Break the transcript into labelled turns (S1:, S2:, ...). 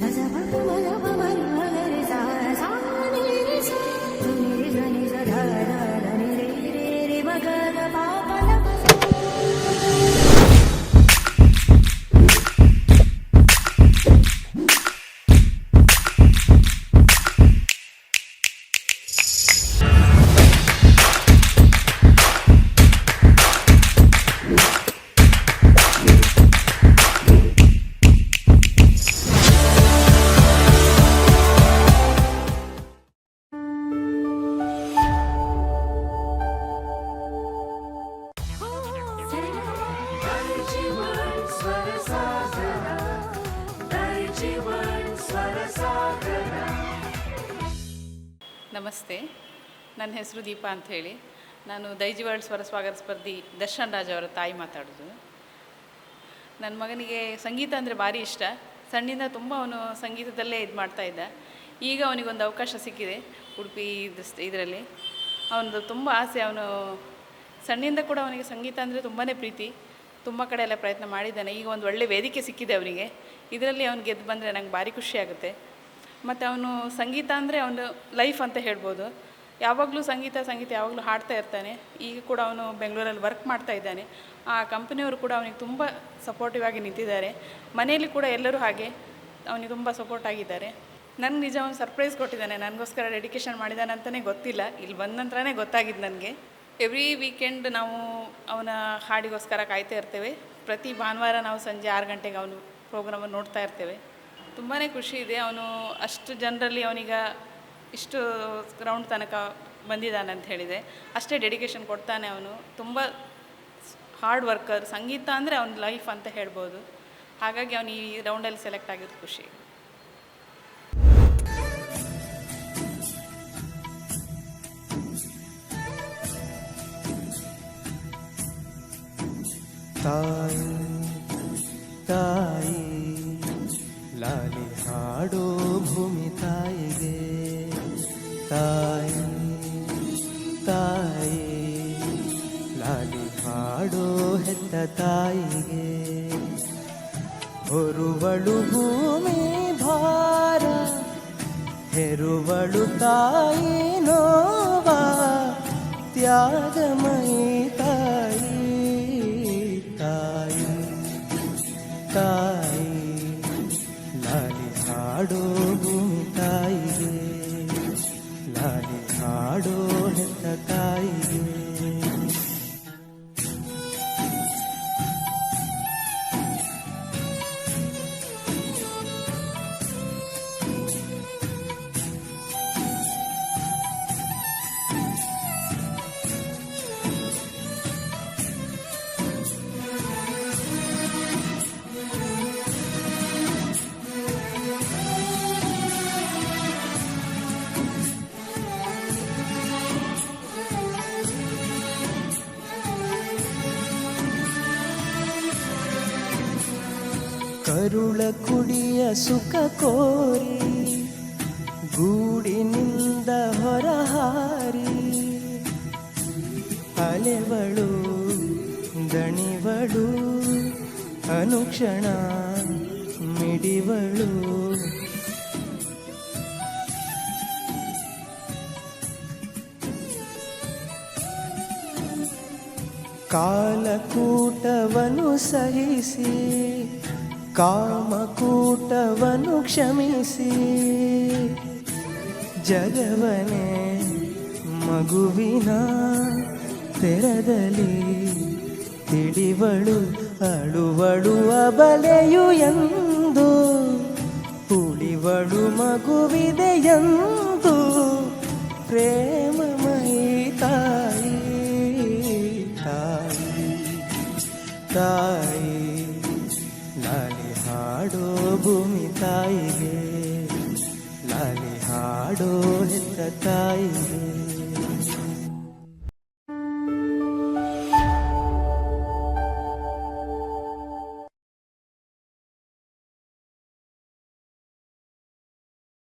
S1: Cause I'm a mother, mother, mother, mother, ನಮಸ್ತೆ. ನನ್ನ ಹೆಸರು ದೀಪಾ ಅಂತ ಹೇಳಿ. ನಾನು ದೈಜಿವಾಳ್ ಸ್ವರ ಸ್ವಾಗತ ಸ್ಪರ್ಧಿ ದರ್ಶನ್ ರಾಜ್ ಅವರ ತಾಯಿ ಮಾತಾಡೋದು. ನನ್ನ ಮಗನಿಗೆ ಸಂಗೀತ ಅಂದರೆ ಭಾರಿ ಇಷ್ಟ. ಸಣ್ಣಿಂದ ತುಂಬ ಅವನು ಸಂಗೀತದಲ್ಲೇ ಇದು ಮಾಡ್ತಾ ಇದ್ದ. ಈಗ ಅವನಿಗೊಂದು ಅವಕಾಶ ಸಿಕ್ಕಿದೆ ಉಡುಪಿ ಇದರಲ್ಲಿ. ಅವನದು ತುಂಬ ಆಸೆ, ಅವನು ಸಣ್ಣಿಂದ ಕೂಡ ಅವನಿಗೆ ಸಂಗೀತ ಅಂದರೆ ತುಂಬಾ ಪ್ರೀತಿ. ತುಂಬ ಕಡೆ ಎಲ್ಲ ಪ್ರಯತ್ನ ಮಾಡಿದ್ದಾನೆ. ಈಗ ಒಂದು ಒಳ್ಳೆ ವೇದಿಕೆ ಸಿಕ್ಕಿದೆ ಅವನಿಗೆ ಇದರಲ್ಲಿ ಅವ್ನು ಗೆದ್ದು ಬಂದರೆ ನಂಗೆ ಭಾರಿ ಖುಷಿ ಆಗುತ್ತೆ. ಮತ್ತು ಅವನು ಸಂಗೀತ ಅಂದರೆ ಅವನು ಲೈಫ್ ಅಂತ ಹೇಳ್ಬೋದು. ಯಾವಾಗಲೂ ಸಂಗೀತ ಸಂಗೀತ ಯಾವಾಗಲೂ ಹಾಡ್ತಾ ಇರ್ತಾನೆ. ಈಗ ಕೂಡ ಅವನು ಬೆಂಗಳೂರಲ್ಲಿ ವರ್ಕ್ ಮಾಡ್ತಾ ಇದ್ದಾನೆ. ಆ ಕಂಪನಿಯವರು ಕೂಡ ಅವನಿಗೆ ತುಂಬ ಸಪೋರ್ಟಿವ್ ಆಗಿ ನಿಂತಿದ್ದಾರೆ. ಮನೆಯಲ್ಲಿ ಕೂಡ ಎಲ್ಲರೂ ಹಾಗೆ ಅವನಿಗೆ ತುಂಬ ಸಪೋರ್ಟ್ ಆಗಿದ್ದಾರೆ. ನನಗೆ ನಿಜ ಅವನು ಸರ್ಪ್ರೈಸ್ ಕೊಟ್ಟಿದ್ದಾನೆ. ನನಗೋಸ್ಕರ ಡೆಡಿಕೇಶನ್ ಮಾಡಿದ್ದಾನೆ ಅಂತಲೇ ಗೊತ್ತಿಲ್ಲ. ಇಲ್ಲಿ ಬಂದ ನಂತರನೇ ಗೊತ್ತಾಗಿದ್ದು ನನಗೆ. ಎವ್ರಿ ವೀಕೆಂಡ್ ನಾವು ಅವನ ಹಾಡಿಗೋಸ್ಕರ ಕಾಯ್ತಾ ಇರ್ತೇವೆ. ಪ್ರತಿ ಭಾನುವಾರ ನಾವು ಸಂಜೆ ಆರು ಗಂಟೆಗೆ ಅವನು ಪ್ರೋಗ್ರಾಮನ್ನು ನೋಡ್ತಾ ಇರ್ತೇವೆ. ತುಂಬಾ ಖುಷಿ ಇದೆ. ಅವನು ಅಷ್ಟು ಜನರಲ್ಲಿ ಅವನೀಗ ಇಷ್ಟು ಗ್ರೌಂಡ್ ತನಕ ಬಂದಿದ್ದಾನೆ ಅಂತ ಹೇಳಿದೆ. ಅಷ್ಟೇ ಡೆಡಿಕೇಶನ್ ಕೊಡ್ತಾನೆ ಅವನು. ತುಂಬ ಹಾರ್ಡ್ ವರ್ಕರ್ ಸಂಗೀತ ಅಂದರೆ ಅವನ ಲೈಫ್ ಅಂತ ಹೇಳ್ಬೋದು. ಹಾಗಾಗಿ ಅವನು ಈ ರೌಂಡಲ್ಲಿ ಸೆಲೆಕ್ಟ್ ಆಗಿದ್ದು ಖುಷಿ.
S2: ತಾಯಿ ತಾಯಿ, ಲಾಲಿ ಹಾಡೋ ಭೂಮಿ ತಾಯಿಗೆ. ತಾಯಿ ತಾಯಿ, ಲಾಲಿ ಹಾಡೋ ಹೆತ್ತ ತಾಯಿಗೆ. ಹೊರುವಳು ಭೂಮಿ ಭಾರ, ಹೆರುವಳು ತಾಯಿ ನೋವಾ. ತ್ಯಾಗಮಯಿ ಹಾಡೋ ತಾಯಿಗೆ ಲಾಲಿ ಹಾಡೋ ಹೆತ್ತ ತಾಯಿಗೆ. ಕರುಳ ಕುಡಿಯ ಸುಖ ಕೋರಿ ಗೂಡಿನಿಂದ ಹೊರಹಾರಿ. ಅಲೆವಳು ದಣಿವಳು ಅನುಕ್ಷಣ ಮಿಡಿವಳು. ಕಾಲಕೂಟವನು ಸಹಿಸಿ ಕಾಮಕೂಟವನು ಕ್ಷಮಿಸಿ. ಜಗವನೇ ಮಗುವಿನ ತೆರದಲ್ಲಿ ತಿಳಿವಳು, ಅಳುವಳು ಅಬಲೆಯು ಎಂದು. ಉಳಿವಳು ಮಗುವಿದೆ ಎಂದು. ಪ್ರೇಮಮಯಿ ತಾಯಿ ತಾಯಿ ತಾಯಿ. ಭೂಮಿ ತಾಯಿಗೆ ಲಾಲಿ ಹಾಡೋ ಹೆತ್ತ ತಾಯಿಗೆ.